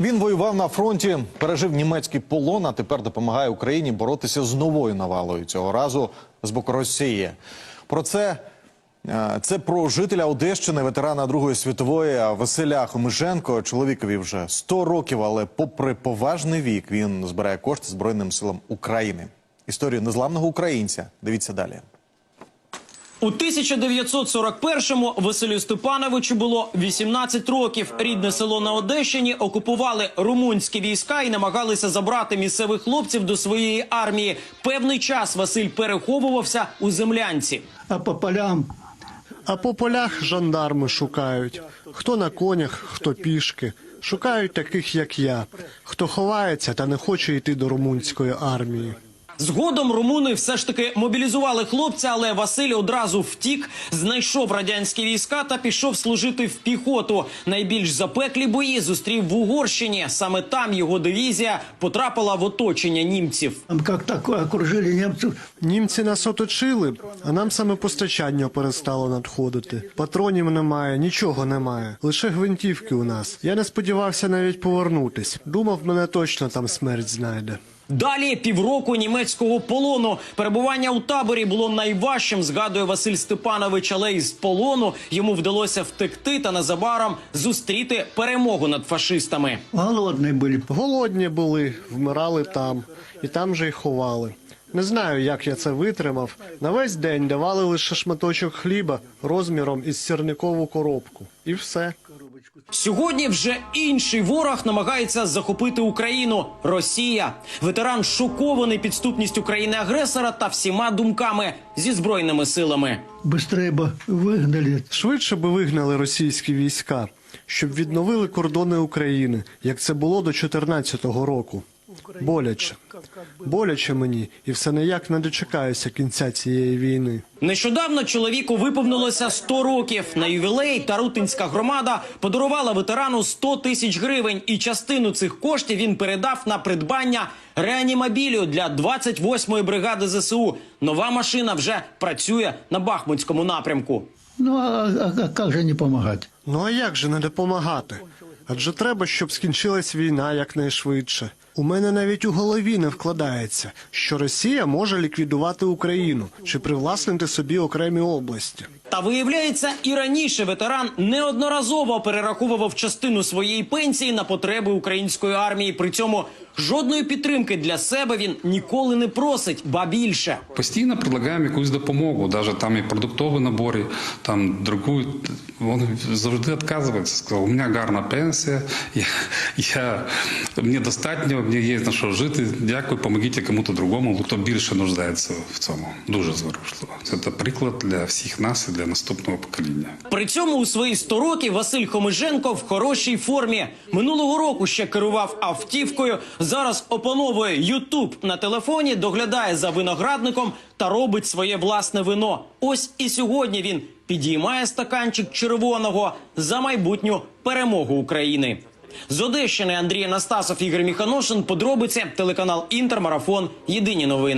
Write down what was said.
Він воював на фронті, пережив німецький полон, а тепер допомагає Україні боротися з новою навалою цього разу з боку Росії. Про це е, це про жителя Одещини, ветерана Другої світової Василя Хомишенко. Чоловікові вже 100 років, але попри поважний вік він збирає кошти Збройним силам України. Історію незламного українця. Дивіться далі. У 1941-му Василю Степановичу було 18 років. Рідне село на Одещині окупували румунські війська і намагалися забрати місцевих хлопців до своєї армії. Певний час Василь переховувався у землянці. а по полям А по полях жандарми шукають. Хто на конях, хто пішки. Шукають таких, як я, хто ховається та не хоче йти до румунської армії. Згодом румуни все ж таки мобілізували хлопця, але Василь одразу втік, знайшов радянські війська та пішов служити в піхоту. Найбільш запеклі бої зустрів в Угорщині. Саме там його дивізія потрапила в оточення німців. там как так окружили немцев. Німці нас оточили, а нам саме постачання перестало надходити. Патронів немає, нічого немає. Лише гвинтівки у нас. Я не сподівався навіть повернутись. Думав, мене точно там смерть знайде. Далі півроку німецького полону. Перебування у таборі було найважчим. Згадує Василь Степанович, але із полону йому вдалося втекти та незабаром зустріти перемогу над фашистами. Голодные были. Голодні були, вмирали там, і там же й ховали. Не знаю, як я це витримав. На весь день давали лише шматочок хліба розміром із сірникову коробку. І все. Сьогодні вже інший ворог намагається захопити Україну Росія. Ветеран шокований підступністю країни-агресора та всіма думками зі збройними силами. Быстрее бы выгнали. Швидше би вигнали російські війська, щоб відновили кордони України, як це було до 14-го року. Боляче. Боляче мені, і все ніяк не дочекаюся кінця цієї війни. Нещодавно чоловіку виповнилося 100 років. На ювілей Тарутинська громада подарувала ветерану 100 тисяч гривень, і частину цих коштів він передав на придбання реанімобілю для 28-ї бригади ЗСУ. Нова машина вже працює на Бахмутському напрямку. Ну а, а- а как же не помогать? Ну а як же не допомагати? Адже треба, щоб скінчилась війна якнайшвидше. У мене навіть у голові не вкладається, що Росія може ліквідувати Україну чи привласнити собі окремі області. Та виявляється, і раніше ветеран неодноразово перераховував частину своєї пенсії на потреби української армії. При цьому жодної підтримки для себе він ніколи не просить, ба більше. Постійно предлагаємо якусь допомогу, навіть там і продуктові набори, там другу. Він завжди відказується. Сказав, у мене гарна пенсія, я, я, мені достатньо, мені є на що жити. Дякую, помогіть комусь другому, хто більше нуждається в цьому. Дуже зворушливо. Це приклад для всіх нас і для наступного покоління. При цьому у свої 100 років Василь Хомиженко в хорошій формі. Минулого року ще керував автівкою. Зараз опановує Ютуб на телефоні, доглядає за виноградником та робить своє власне вино. Ось і сьогодні він підіймає стаканчик червоного за майбутню перемогу України. З Одещини Андрій Анастасов, Ігор Міханошин. Подробиці телеканал Інтермарафон. Єдині новини.